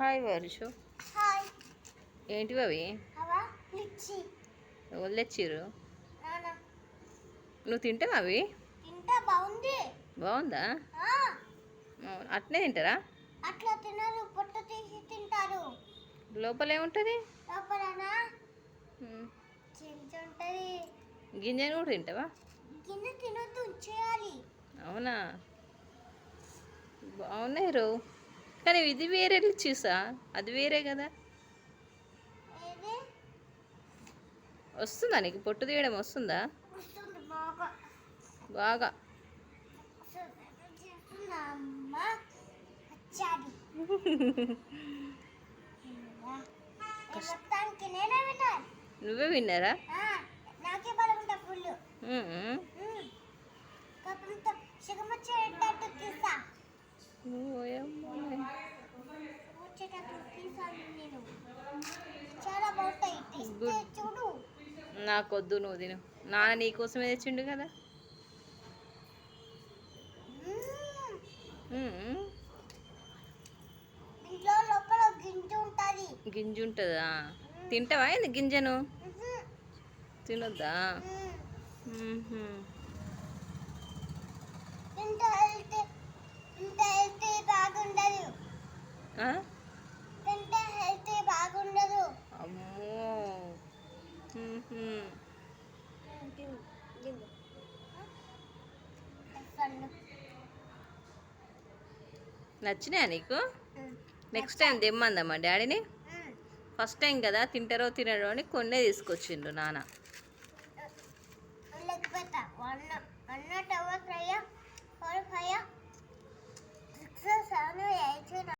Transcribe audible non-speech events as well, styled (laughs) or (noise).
Hi Varshu. Hi. ఏంటివి అవి? అవా? లిచ్చి వదిలేచ్చిర్రు నువ్వు తింటావా అవి? తింటా బాగుంది. అట్నే తింటారా? అట్లా తినరు పొట్ట తీసి తింటారు. లోపల ఏముంటుంది? గింజను కూడా తింటావా? గిన్నె తినొద్దు చేయాలి అవునా? బాగున్నాయి రో. కానీ ఇది వేరే చూసా. అది వేరే కదా. వస్తుందా నీకు? పొట్టు తీయడం వస్తుందా? బాగా. (laughs) నువ్వే విన్నారా? నాకే ఫుల్ నాకొద్దు నువ్వు తిను. నాన్న నీ కోసమే తెచ్చిండు కదా. గింజ ఉంటుందా. తింటావా ఏంది గింజను? తినొద్దా? హెల్త్ బాగుండదు అమ్మో మ్మ్హ. సన్ను. నచ్చినాయా నీకు. నెక్స్ట్ టైం తెమ్మందమ్మా డాడీని. ఫస్ట్ టైం కదా తింటారో తినరో అని కొన్నే తీసుకొచ్చిండు నాన్న